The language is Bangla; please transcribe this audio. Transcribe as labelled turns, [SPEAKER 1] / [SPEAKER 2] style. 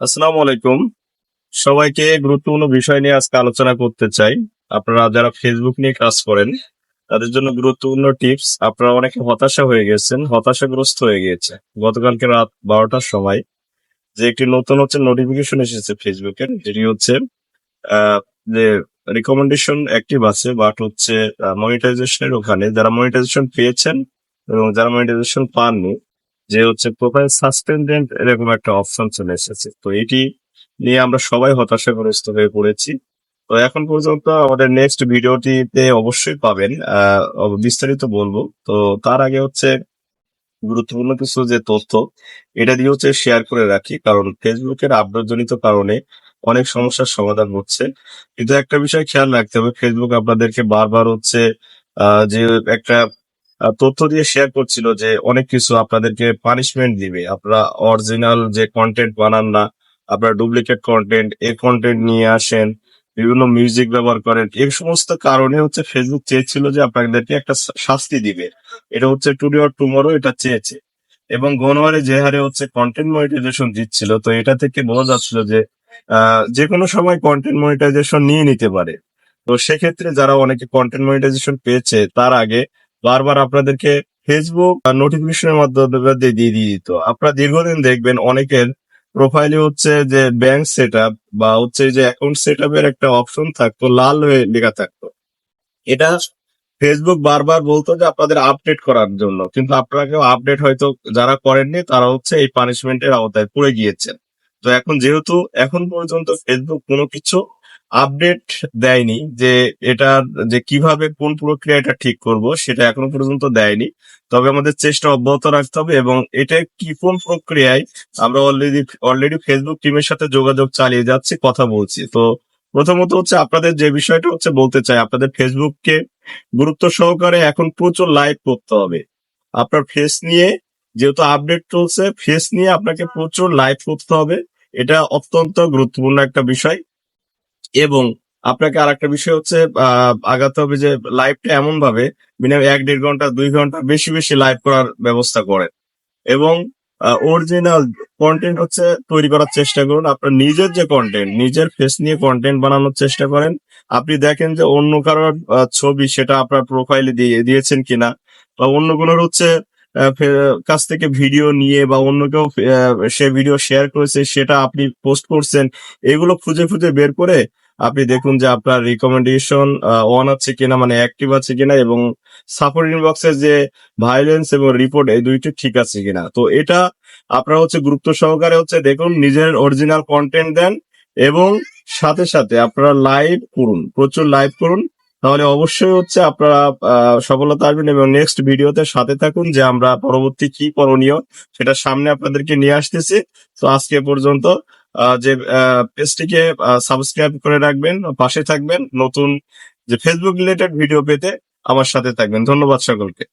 [SPEAKER 1] আসসালামু আলাইকুম। সবাইকে গুরুত্বপূর্ণ বিষয় নিয়ে আজকে আলোচনা করতে চাই। আপনারা যারা ফেসবুক নিয়ে কাজ করেন, তাদের জন্য গুরুত্বপূর্ণ টিপস। আপনারা অনেকে হতাশা হয়ে গেছেন, হতাশাগ্রস্ত হয়ে গিয়েছে। গতকালকে রাত বারোটার সময় যে একটি নতুন হচ্ছে নোটিফিকেশন এসেছে ফেসবুকের যেটি হচ্ছে যে রিকমেন্ডেশন অ্যাক্টিভ আছে বাট হচ্ছে মনিটাইজেশনের ওখানে যারা মনিটাইজেশন পেয়েছেন এবং যারা মনিটাইজেশন পাননি যে হচ্ছে প্রোফাইল সাসপেন্ডেন্ট এরকম একটা অপশন চলে এসেছে। তো এটি নিয়ে আমরা সবাই হতাশাগ্রস্ত হয়ে পড়েছি। তো এখন পর্যন্ত আমাদের নেক্সট ভিডিওটিতে অবশ্যই পাবেন বিস্তারিত বলব। তো তার আগে হচ্ছে গুরুত্বপূর্ণ কিছু যে তথ্য, এটা দিয়ে হচ্ছে শেয়ার করে রাখি। কারণ ফেসবুকের আপডেটজনিত কারণে অনেক সমস্যার সমাধান হচ্ছে। কিন্তু একটা বিষয় খেয়াল রাখতে হবে, ফেসবুক আপনাদেরকে বারবার হচ্ছে যে একটা তথ্য দিয়ে শেয়ার করছিল যে অনেক কিছু আপনাদেরকে পানিশমেন্ট দিবে। আপনারা অরিজিনাল যে কন্টেন্ট বানান না, আপনারা ডুপ্লিকেট কন্টেন্ট এ কন্টেন্ট নিয়ে আসেন, বিভিন্ন মিউজিক ব্যবহার করেন, এই সমস্ত কারণে হচ্ছে ফেসবুক চেয়েছিল যে আপনাদেরকে একটা শাস্তি দিবে। এটা হচ্ছে টুডে অর টুমোরো এটা চেয়েছে। এবং গণহারে যে হারে হচ্ছে কন্টেন্ট মনিটাইজেশন দিচ্ছিল, তো এটা থেকে বোঝা যাচ্ছিল যে যে কোনো সময় কন্টেন্ট মনিটাইজেশন নিয়ে নিতে পারে। তো সেক্ষেত্রে যারা অনেকে কন্টেন্ট মনিটাইজেশন পেয়েছে, তার আগে বারবার আপনাদেরকে ফেসবুক নোটিফিকেশনের মাধ্যমে দিয়ে দিয়ে দিত। আপনারা দীর্ঘদিন দেখবেন অনেকের প্রোফাইলে হচ্ছে যে ব্যাংক সেট বা হচ্ছে যে অ্যাকাউন্ট সেট এর একটা অপশন থাকতো, লাল হয়ে লেখা থাকতো। এটা ফেসবুক বারবার বলতো যে আপনাদের আপডেট করার জন্য। কিন্তু আপনারা কেউ আপডেট হয়তো যারা করেননি, তারা হচ্ছে এই পানিশমেন্টের আওতায় পড়ে গিয়েছেন। তো এখন যেহেতু এখন পর্যন্ত ফেসবুক কোনো কিছু আপডেট দেয়নি যে এটা যে কীভাবে কোন প্রক্রিয়া এটা ঠিক করব সেটা এখনও পর্যন্ত দেয়নি। তবে আমাদের চেষ্টা অব্যাহত রাখতে হবে এবং এটা কি, কোন প্রক্রিয়ায় আমরা অলরেডি অলরেডি ফেসবুক টিমের সাথে যোগাযোগ চালিয়ে যাচ্ছি, কথা বলছি। তো প্রথমত হচ্ছে আপনাদের যে বিষয়টা হচ্ছে বলতে চাই, আপনাদের ফেসবুককে গুরুত্ব সহকারে এখন প্রচুর লাইভ করতে হবে। আপনার ফেস নিয়ে যেহেতু আপডেট চলছে ফেস নিয়ে আপনাকে প্রচুর লাইভ করতে হবে। এটা অত্যন্ত গুরুত্বপূর্ণ একটা বিষয়। এবং আপনাকে আর একটা বিষয় হচ্ছে আগাতে হবে যে লাইভটা এমন ভাবে মিনিমাম এক দেড় ঘণ্টা, দুই ঘণ্টা বেশি বেশি লাইভ করার ব্যবস্থা করেন। এবং অরিজিনাল কন্টেন্ট হচ্ছে তৈরি করার চেষ্টা করুন। আপনার নিজের যে কন্টেন্ট নিজের ফেস নিয়ে কন্টেন্ট বানানোর চেষ্টা করেন। আপনি দেখেন যে অন্য কারোর ছবি সেটা আপনার প্রোফাইলে দিয়ে, দিয়েছেন কিনা, বা অন্য কোনো হচ্ছে কাছ থেকে ভিডিও নিয়ে বা অন্য কেউ সে ভিডিও শেয়ার করেছে, সেটা আপনি পোস্ট করছেন, এগুলো খুঁজে খুঁজে বের করে আপনি দেখুন যে আপনার রিকমেন্ডেশন অন আছে কিনা মানে অ্যাক্টিভ আছে কিনা এবং সাপোর্ট ইনবক্সের যে ভায়োলেন্স এবং রিপোর্ট এই দুইটি ঠিক আছে কিনা। তো এটা আপনারা হচ্ছে গুরুত্ব সহকারে হচ্ছে দেখুন, নিজের অরিজিনাল কন্টেন্ট দেন এবং সাথে সাথে আপনারা লাইভ করুন, প্রচুর লাইভ করুন। তাহলে অবশ্যই হচ্ছে আপনারা সফলতা আসবেন এবং নেক্সট ভিডিওতে সাথে থাকুন যে আমরা পরবর্তী কি করণীয় সেটা সামনে আপনাদেরকে নিয়ে আসতেছি। তো আজকে পর্যন্ত যে পেজটিকে সাবস্ক্রাইব করে রাখবেন, পাশে থাকবেন, নতুন যে ফেসবুক রিলেটেড ভিডিও পেতে আমার সাথে থাকবেন। ধন্যবাদ সকলকে।